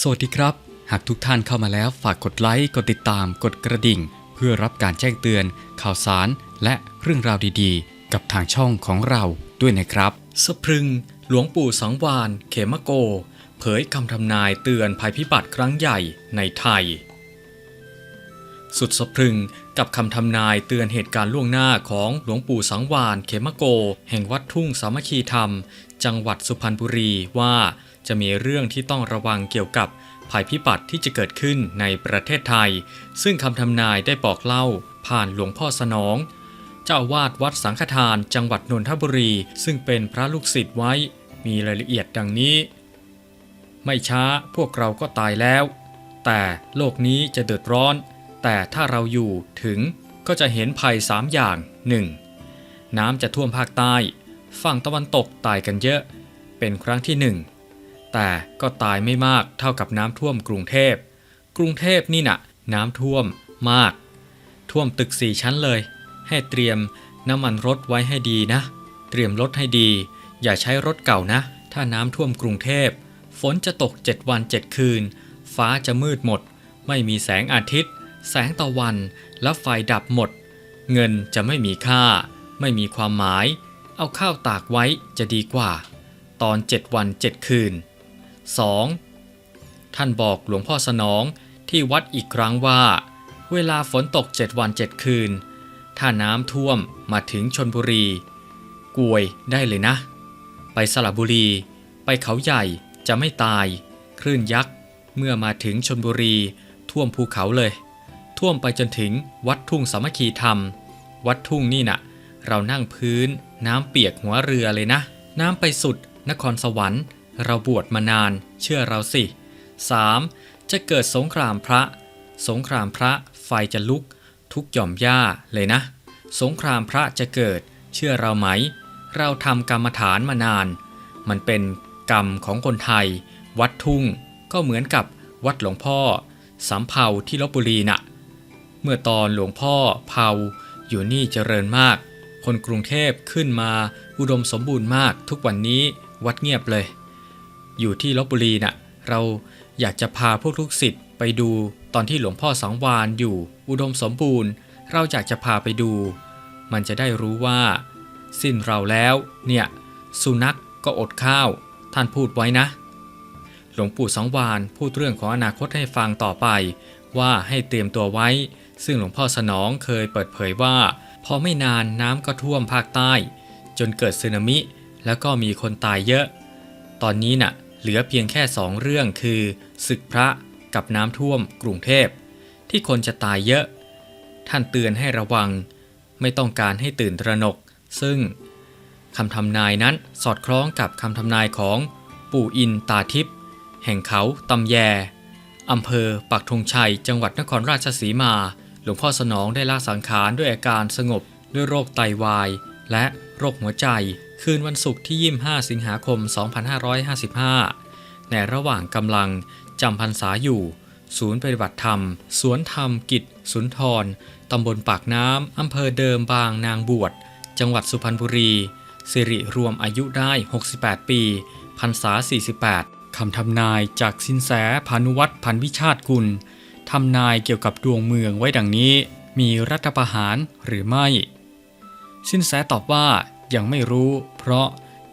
สวัสดีครับ หากทุกท่านเข้ามาแล้วฝากกดไลค์ กดติดตาม กดกระดิ่ง เพื่อรับการแจ้งเตือน ข่าวสาร และเรื่องราวดีๆ กับทางช่องของเราด้วยนะครับ สพรึง หลวงปู่สังวาน เขมโก เผยคำทำนายเตือนภัยพิบัติครั้งใหญ่ในไทย สุดสะพรึงกับคำทำนายเตือนเหตุการณ์ล่วงหน้าของหลวงปู่สังวานเขมโก แห่งวัดทุ่งสามัคคีธรรม จังหวัดสุพรรณบุรีว่าจะมีเรื่องที่ต้องระวังเกี่ยวกับภัยพิบัติที่จะเกิดขึ้นในประเทศไทย ซึ่งคำทำนายได้บอกเล่าผ่านหลวงพ่อสนอง เจ้าอาวาดวัดสังฆทานจังหวัดนนทบุรี ซึ่งเป็นพระลูกศิษย์ไว้ มีรายละเอียดดังนี้ ไม่ช้าพวกเราก็ตายแล้ว แต่โลกนี้จะเดือดร้อน แต่ถ้าเราอยู่ถึงก็จะเห็นภัยสามอย่าง 1. น้ำจะท่วมภาคใต้ ฝั่งตะวันตกตายกันเยอะ เป็นครั้งที่หนึ่งแต่ก็ตายไม่มากเท่ากับน้ำท่วมกรุงเทพ กรุงเทพนี่น่ะ น้ำท่วมมาก ท่วมตึกสี่ชั้นเลย ให้เตรียมน้ำมันรถไว้ให้ดีนะ เตรียมรถให้ดี อย่าใช้รถเก่านะ ถ้าน้ำท่วมกรุงเทพ ฝนจะตก 7 วัน 7 คืน ฟ้าจะมืดหมด ไม่มีแสงอาทิตย์ แสงตะวัน และไฟดับหมด เงินจะไม่มีค่า ไม่มีความหมาย เอาข้าวตากไว้จะดีกว่า ตอน7วัน7คืน 2. ท่านบอกหลวงพ่อสนองที่วัดอีกครั้งว่า เวลาฝนตก7วัน7คืน ถ้าน้ำท่วมมาถึงชนบุรี กวยได้เลยนะ ไปสระบุรี ไปเขาใหญ่จะไม่ตาย คลื่นยักษ์เมื่อมาถึงชนบุรีท่วมภูเขาเลย ท่วมไปจนถึงวัดทุ่งสามัคคีธรรม วัดทุ่งนี่น่ะ เรานั่งพื้น น้ำเปียกหัวเรือเลยนะ น้ำไปสุด นครสวรรค์ เราบวชมานาน เชื่อเราสิ 3. จะเกิดสงครามพระ สงครามพระไฟจะลุก ทุกหย่อมหญ้าเลยนะ สงครามพระจะเกิด เชื่อเราไหม เราทำกรรมฐานมานาน มันเป็นกรรมของคนไทย วัดทุ่งก็เหมือนกับวัดหลวงพ่อสำเภาที่ลบบุรีน่ะ เมื่อตอนหลวงพ่อเผาอยู่นี่เจริญมาก คนกรุงเทพขึ้นมาอุดมสมบูรณ์มากทุกวันนี้วัดเงียบเลย อยู่ที่ลบบุรีน่ะเราอยากจะพาพวกลูกศิษย์ไปดูตอนที่หลวงพ่อสังวานอยู่อุดมสมบูรณ์ เราอยากจะพาไปดู มันจะได้รู้ว่า สิ้นเราแล้วเนี่ยสุนัขกก็อดข้าว ท่านพูดไว้นะ หลวงปู่สังวานพูดเรื่องของอนาคตให้ฟังต่อไป ว่าให้เตรียมตัวไว้ ซึ่งหลวงพ่อสนองเคยเปิดเผยว่า พอไม่นานน้ำก็ท่วมภาคใต้ จนเกิดสึนามิ แล้วก็มีคนตายเยอะ ตอนนี้น่ะเหลือเพียงแค่สองเรื่องคือศึกพระกับน้ำท่วมกรุงเทพ ที่คนจะตายเยอะ ท่านเตือนให้ระวัง ไม่ต้องการให้ตื่นตระหนก ซึ่งคำทำนายนั้นสอดคล้องกับคำทำนายของปู่อินตาทิพย์แห่งเขาตำแยอำเภอปักธงชัย จังหวัดนครราชสีมา หลวงพ่อสนองได้ละสังขารด้วยอาการสงบด้วยโรคไตาวาย และโรคหัวใจ คืนวันศุกร์ที่ 25 สิงหาคม 2555 ในระหว่างกำลังจำพรรษาอยู่ ศูนย์ปฏิบัติธรรม สวนธรรมกิจ สุนทรตำบลปากน้ำอำเภอเดิมบางนางบวช จังหวัดสุพรรณบุรี สิริรวมอายุได้ 68 ปีพรรษา 48คำทำนายจากสินแสพานุวัตรพันวิชาติกุล ทำนายเกี่ยวกับดวงเมืองไว้ดังนี้ มีรัฐประหารหรือไม่ สินแสตอบว่ายังไม่รู้ เพราะ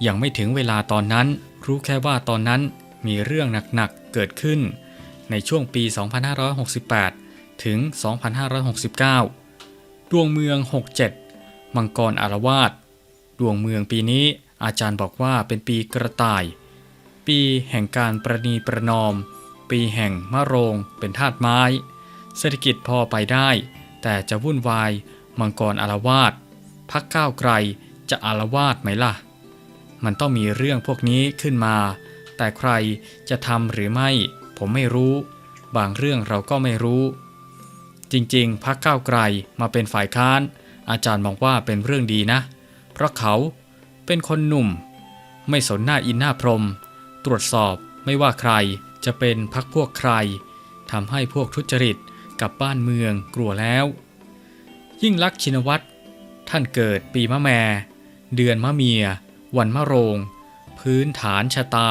ยังไม่ถึงเวลาตอนนั้น รู้แค่ว่าตอนนั้นมีเรื่องหนักๆเกิดขึ้น ในช่วงปี 2568 ถึง 2569 ดวงเมือง 67 มังกรอารวาสดวงเมืองปีนี้อาจารย์บอกว่าเป็นปีกระต่าย ปีแห่งการประนีประนอม ปีแห่งมะโรงเป็นธาตุไม้ เศรษฐกิจพอไปได้ แต่จะวุ่นวาย มังกรอารวาสพักก้าวไกลจะอารวาสไหมล่ะ มันต้องมีเรื่องพวกนี้ขึ้นมา แต่ใครจะทำหรือไม่ ผมไม่รู้ บางเรื่องเราก็ไม่รู้ จริงๆ พักก้าวไกลมาเป็นฝ่ายค้าน อาจารย์มองว่าเป็นเรื่องดีนะ เพราะเขาเป็นคนหนุ่ม ไม่สนหน้าอินหน้าพรม ตรวจสอบไม่ว่าใคร จะเป็นพักพวกใครทำให้พวกทุจริตกับบ้านเมืองกลัวแล้ว ยิ่งลักษณ์ชินวัตรท่านเกิดปีมะแม เดือนมะเมีย วันมะโรง พื้นฐานชะตา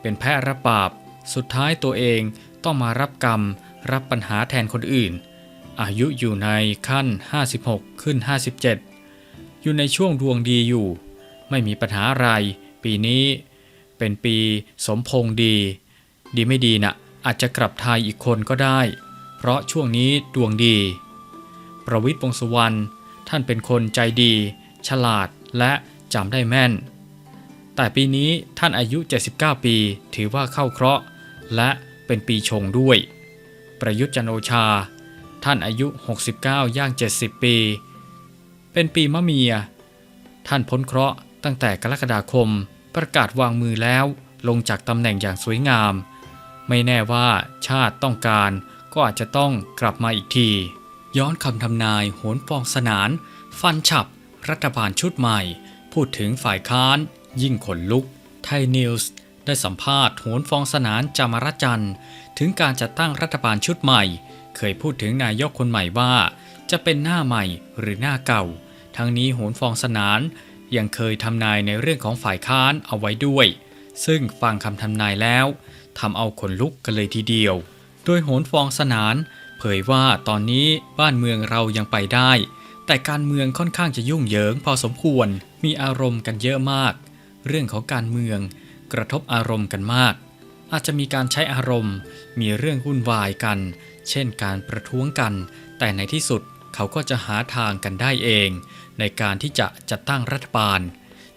เป็นแพะระบาบ สุดท้ายตัวเองต้องมารับกรรม รับปัญหาแทนคนอื่น อายุอยู่ในขั้น 56 ขึ้น 57 อยู่ในช่วงดวงดีอยู่ ไม่มีปัญหาอะไร ปีนี้เป็นปีสมพงษ์ดี ดีไม่ดีนะ่ะอาจจะกลับไทยอีกคนก็ได้ เพราะช่วงนี้ดวงดี ประวิทย์วงสุวรรณท่านเป็นคนใจดี ฉลาดและจำได้แม่น แต่ปีนี้ท่านอายุ 79 ปีถือว่าเข้าเคราะห์ และเป็นปีชงด้วย ประยุทธ์จันโอชา ท่านอายุ 69 ย่าง 70 ปี เป็นปีมะเมีย ท่านพ้นเคราะห์ตั้งแต่กรกฎาคมประกาศวางมือแล้วลงจากตำแหน่งอย่างสวยงาม ไม่แน่ว่าชาติต้องการก็อาจจะต้องกลับมาอีกที ย้อนคำทำนายโหนฟองสนาน ฟันฉับ รัฐบาลชุดใหม่ พูดถึงฝ่ายค้าน ยิ่งขนลุก ไทยนิวส์ได้สัมภาษณ์โหนฟองสนานจามรจันทร์ ถึงการจัดตั้งรัฐบาลชุดใหม่ เคยพูดถึงนายกคนใหม่ว่า จะเป็นหน้าใหม่หรือหน้าเก่า ทั้งนี้โหนฟองสนานยังเคยทำนายในเรื่องของฝ่ายค้านเอาไว้ด้วย ซึ่งฟังคำทำนายแล้วทำเอาขนลุกกันเลยทีเดียว โดยโหนฟองสนาน เผยว่าตอนนี้บ้านเมืองเรายังไปได้ แต่การเมืองค่อนข้างจะยุ่งเหยิงพอสมควรมีอารมณ์กันเยอะมาก เรื่องของการเมืองกระทบอารมณ์กันมาก อาจจะมีการใช้อารมณ์ มีเรื่องวุ่นวายกัน เช่นการประท้วงกัน แต่ในที่สุดเขาก็จะหาทางกันได้เอง ในการที่จะจัดตั้งรัฐบาล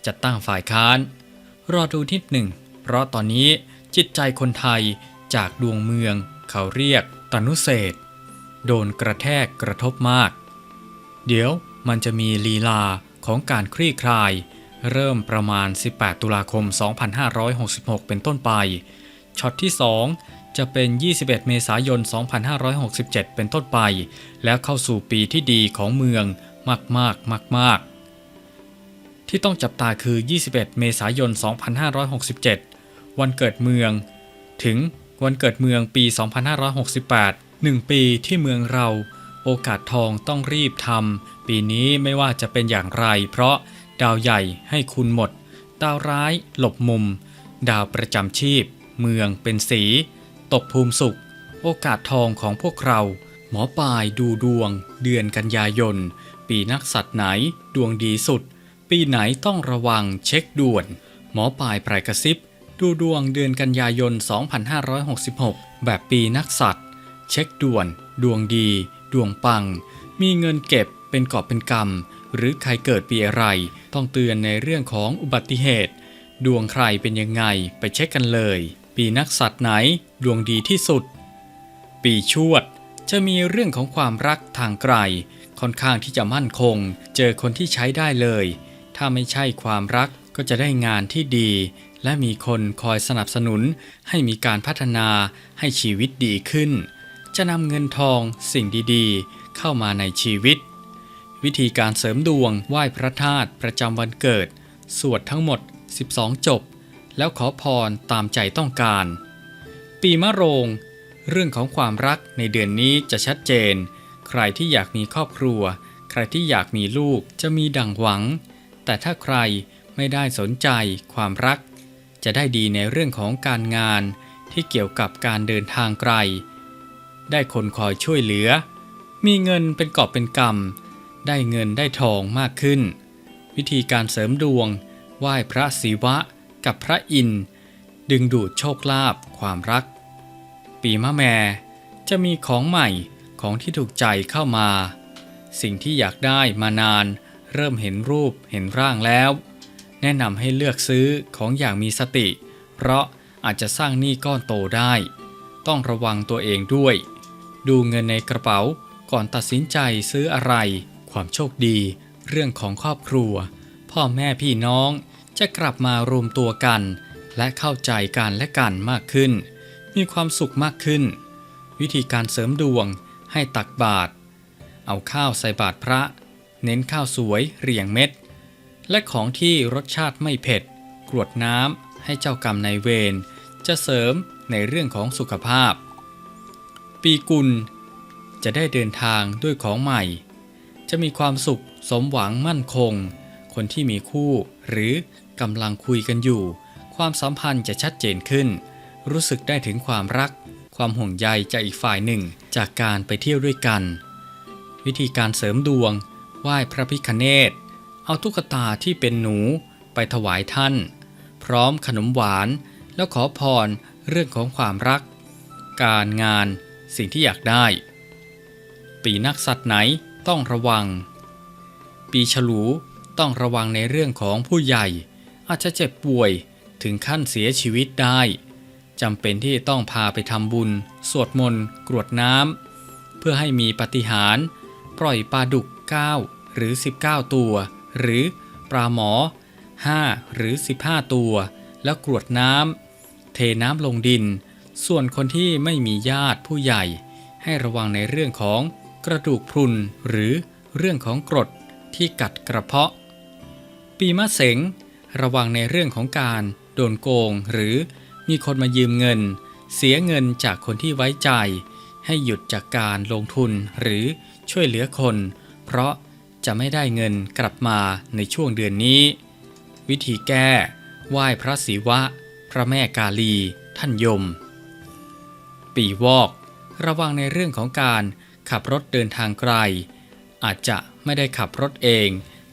จัดตั้งฝ่ายค้าน รอดูนิดหนึ่ง เพราะตอนนี้จิตใจคนไทยจากดวงเมืองเขาเรียกตนุเศษโดนกระแทกกระทบมาก เดี๋ยวมันจะมีลีลาของการคลี่คลาย เริ่มประมาณ 18 ตุลาคม 2566 เป็นต้นไป ช็อตที่ 2 จะเป็น 21 เมษายน 2567 เป็นต้นไป แล้วเข้าสู่ปีที่ดีของเมืองมากๆมากๆ ที่ต้องจับตาคือ 21 เมษายน 2567 วันเกิดเมือง ถึงวันเกิดเมืองปี 2568 1 ปีที่เมืองเราโอกาสทองต้องรีบทำปีนี้ไม่ว่าจะเป็นอย่างไร เพราะดาวใหญ่ให้คุณหมด ดาวร้ายหลบมุม ดาวประจำชีพ เมืองเป็นสี ตกภูมิสุข โอกาสทองของพวกเรา หมอปลายดูดวง เดือนกันยายน ปีนักสัตว์ไหน ดวงดีสุด ปีไหนต้องระวังเช็คด่วน หมอปลายปลายกระซิบ ดูดวงเดือนกันยายน 2566 แบบปีนักสัตว์ เช็คด่วน ดวงดี ดวงปัง มีเงินเก็บเป็นกอบเป็นกำหรือใครเกิดปีอะไร ต้องเตือนในเรื่องของอุบัติเหตุ ดวงใครเป็นยังไงไปเช็คกันเลย ปีนักสัตว์ไหนดวงดีที่สุด ปีชวดจะมีเรื่องของความรักทางไกล ค่อนข้างที่จะมั่นคง เจอคนที่ใช้ได้เลย ถ้าไม่ใช่ความรักก็จะได้งานที่ดี และมีคนคอยสนับสนุน ให้มีการพัฒนาให้ชีวิตดีขึ้น จะนำเงินทองสิ่งดีๆ เข้ามาในชีวิต วิธีการเสริมดวงไหว้พระธาตุประจำวันเกิด สวดทั้งหมด 12 จบ แล้วขอพรตามใจต้องการ ปีมะโรง เรื่องของความรักในเดือนนี้จะชัดเจน ใครที่อยากมีครอบครัว ใครที่อยากมีลูกจะมีดังหวัง แต่ถ้าใครไม่ได้สนใจความรัก จะได้ดีในเรื่องของการงานที่เกี่ยวกับการเดินทางไกล ได้คนคอยช่วยเหลือ มีเงินเป็นกอบเป็นกำได้เงินได้ทองมากขึ้น วิธีการเสริมดวง ไหว้พระศิวะกับพระอินทร์ดึงดูดโชคลาภความรัก ปีมะแม่จะมีของใหม่ของที่ถูกใจเข้ามา สิ่งที่อยากได้มานาน เริ่มเห็นรูปเห็นร่างแล้ว แนะนำให้เลือกซื้อของอย่างมีสติ เพราะอาจจะสร้างหนี้ก้อนโตได้ ต้องระวังตัวเองด้วย ดูเงินในกระเป๋าก่อนตัดสินใจซื้ออะไร ความโชคดี เรื่องของครอบครัว พ่อแม่พี่น้องจะกลับมารวมตัวกัน และเข้าใจกันและกันมากขึ้น มีความสุขมากขึ้น วิธีการเสริมดวงให้ตักบาตรเอาข้าวใส่บาตรพระ เน้นข้าวสวยเรียงเม็ด และของที่รสชาติไม่เผ็ด กรวดน้ำให้เจ้ากรรมนายเวรจะเสริมในเรื่องของสุขภาพ ปีกุลจะได้เดินทางด้วยของใหม่ จะมีความสุขสมหวังมั่นคง คนที่มีคู่หรือกำลังคุยกันอยู่ ความสัมพันธ์จะชัดเจนขึ้น รู้สึกได้ถึงความรัก ความห่วงใยจากอีกฝ่ายหนึ่งจากการไปเที่ยวด้วยกัน วิธีการเสริมดวง ไหว้พระพิคเนตเอาตุ๊กตาที่เป็นหนูไปถวายท่าน พร้อมขนมหวานแล้วขอพรเรื่องของความรัก การงานสิ่งที่อยากได้ ปีนักสัตว์ไหนต้องระวัง ปีฉลูต้องระวังในเรื่องของผู้ใหญ่ อาจจะเจ็บป่วยถึงขั้นเสียชีวิตได้จำเป็นที่ต้องพาไปทำบุญ สวดมนต์ กรวดน้ำเพื่อให้มีปาฏิหารย์ปล่อยปลาดุก9 หรือ 19 ตัว หรือปลาหมอ 5 หรือ 15 ตัว แล้วกรวดน้ำเทน้ำลงดิน ส่วนคนที่ไม่มีญาติผู้ใหญ่ ให้ระวังในเรื่องของกระดูกพรุนหรือเรื่องของกรดที่กัดกระเพาะ ปีมะเสงระวังในเรื่องของการโดนโกงหรือมีคนมายืมเงิน เสียเงินจากคนที่ไว้ใจ ให้หยุดจากการลงทุนหรือช่วยเหลือคน เพราะ จะไม่ได้เงินกลับมาในช่วงเดือนนี้ วิธีแก้ ไหว้พระศิวะ พระแม่กาลี ท่านยม ปีวอก ระวังในเรื่องของการขับรถเดินทางไกล อาจจะไม่ได้ขับรถเอง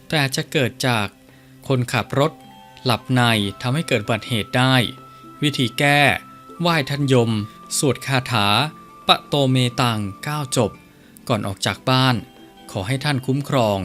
แต่จจะเกิดจากคนขับรถ หลับในทำให้เกิดอุบัติเหตุได้ วิธีแก้ ไหว้ท่านยม สวดคาถา ปะโตเมตัง9จบ ก่อนออกจากบ้าน ขอให้ท่านคุ้มครอง